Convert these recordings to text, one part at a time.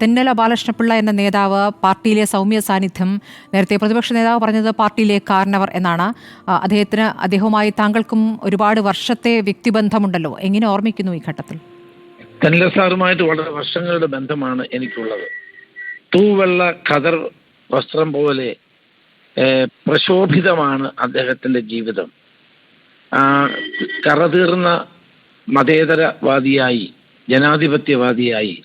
തെന്നല ബാലകൃഷ്ണപിള്ള എന്ന നേതാവ് പാർട്ടിയിലെ സൗമ്യ സാന്നിധ്യം നേരത്തെ പ്രതിപക്ഷ നേതാവ് പറഞ്ഞത് പാർട്ടിയിലെ കാരണവർ എന്നാണ്. അദ്ദേഹത്തിന് അദ്ദേഹവുമായി താങ്കൾക്കും ഒരുപാട് വർഷത്തെ വ്യക്തിബന്ധമുണ്ടല്ലോ. എങ്ങനെ ഓർമ്മിക്കുന്നു ഈ ഘട്ടത്തിൽ? തെന്നല സാറുമായിട്ട് വളരെ വർഷങ്ങളുടെ ബന്ധമാണ് എനിക്കുള്ളത്. തൂവെള്ള കതർ വസ്ത്രം പോലെ പ്രശോഭിതമാണ് അദ്ദേഹത്തിന്റെ ജീവിതം. കറതീർന്ന മതേതരവാദിയായി ജനാധിപത്യവാദിയായി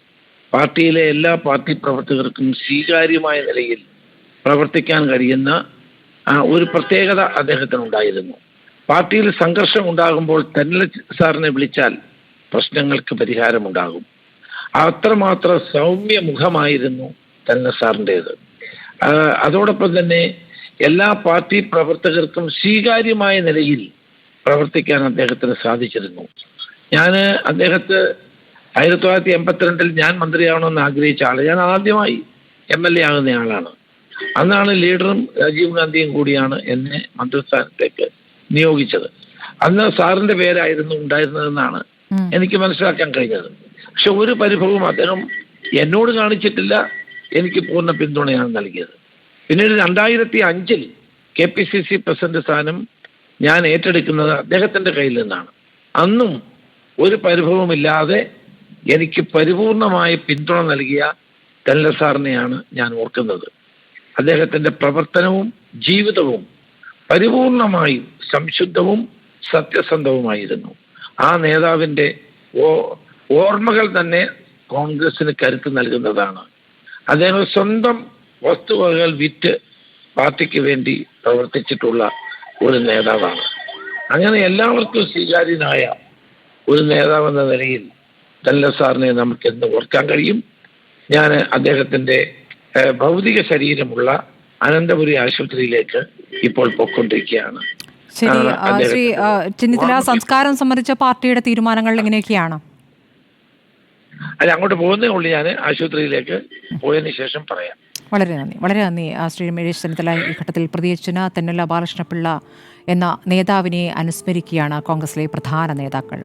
പാർട്ടിയിലെ എല്ലാ പാർട്ടി പ്രവർത്തകർക്കും സ്വീകാര്യമായ നിലയിൽ പ്രവർത്തിക്കാൻ കഴിയുന്ന ഒരു പ്രത്യേകത അദ്ദേഹത്തിനുണ്ടായിരുന്നു. പാർട്ടിയിൽ സംഘർഷം ഉണ്ടാകുമ്പോൾ തന്നെ സാറിനെ വിളിച്ചാൽ പ്രശ്നങ്ങൾക്ക് പരിഹാരമുണ്ടാകും. അത്രമാത്രം സൗമ്യ മുഖമായിരുന്നു തന്നെ സാറിന്റെത്. അതോടൊപ്പം തന്നെ എല്ലാ പാർട്ടി പ്രവർത്തകർക്കും സ്വീകാര്യമായ നിലയിൽ പ്രവർത്തിക്കാൻ അദ്ദേഹത്തിന് സാധിച്ചിരുന്നു. ഞാൻ അദ്ദേഹത്തെ ആയിരത്തി തൊള്ളായിരത്തി എൺപത്തിരണ്ടിൽ ഞാൻ മന്ത്രിയാവണമെന്ന് ആഗ്രഹിച്ച ആൾ ഞാൻ ആദ്യമായി എം എൽ എ ആകുന്ന ആളാണ്. അന്നാണ് ലീഡറും രാജീവ് ഗാന്ധിയും കൂടിയാണ് എന്നെ മന്ത്രിസ്ഥാനത്തേക്ക് നിയോഗിച്ചത്. അന്ന് സാറിന്റെ പേരായിരുന്നു ഉണ്ടായിരുന്നതെന്നാണ്. എനിക്ക് മനസ്സിലാക്കാൻ കഴിഞ്ഞത്. പക്ഷെ ഒരു പരിഭവവും അദ്ദേഹം എന്നോട് കാണിച്ചിട്ടില്ല എനിക്ക് പൂർണ പിന്തുണയാണ് നൽകിയത്. പിന്നീട് രണ്ടായിരത്തി അഞ്ചിൽ K P C C president സ്ഥാനം ഞാൻ ഏറ്റെടുക്കുന്നത് അദ്ദേഹത്തിന്റെ കയ്യിൽ നിന്നാണ്. അന്നും ഒരു പരിഭവമില്ലാതെ എനിക്ക് പരിപൂർണമായ പിന്തുണ നൽകിയ തെല്ല സാറിനെയാണ് ഞാൻ ഓർക്കുന്നത്. അദ്ദേഹത്തിന്റെ പ്രവർത്തനവും ജീവിതവും പരിപൂർണമായും സംശുദ്ധവും സത്യസന്ധവുമായിരുന്നു. ആ നേതാവിന്റെ ഓർമ്മകൾ തന്നെ കോൺഗ്രസിന് കരുത്ത് നൽകുന്നതാണ്. അദ്ദേഹം സ്വന്തം വസ്തുവകകൾ വിറ്റ് പാർട്ടിക്ക് വേണ്ടി പ്രവർത്തിച്ചിട്ടുള്ള ഒരു നേതാവാണ്. അങ്ങനെ എല്ലാവർക്കും സ്വീകാര്യനായ ഒരു നേതാവെന്ന നിലയിൽ തല്ല സാറിനെ നമുക്ക് എന്ന് ഓർക്കാൻ കഴിയും. ഞാൻ അദ്ദേഹത്തിന്റെ ഭൗതിക ശരീരമുള്ള അനന്തപുരി ആശുപത്രിയിലേക്ക് ഇപ്പോൾ പൊക്കൊണ്ടിരിക്കുകയാണ് ശരി ചെന്നിത്തല സംസ്കാരം സംബന്ധിച്ച പാർട്ടിയുടെ തീരുമാനങ്ങൾ എങ്ങനെയൊക്കെയാണ്? അല്ല അങ്ങോട്ട് പോകുന്നേ ഉള്ളൂ ഞാൻ. ആശുപത്രിയിലേക്ക് പോയതിന് ശേഷം പറയാം. വളരെ നന്ദി. വളരെ നന്ദി ശ്രീ രമേശ് ചെന്നിത്തല. ഈ ഘട്ടത്തിൽ പ്രതിയച്ചന തെന്നല ബാലകൃഷ്ണപിള്ള എന്ന നേതാവിനെ അനുസ്മരിക്കുകയാണ് കോൺഗ്രസിലെ പ്രധാന നേതാക്കൾ.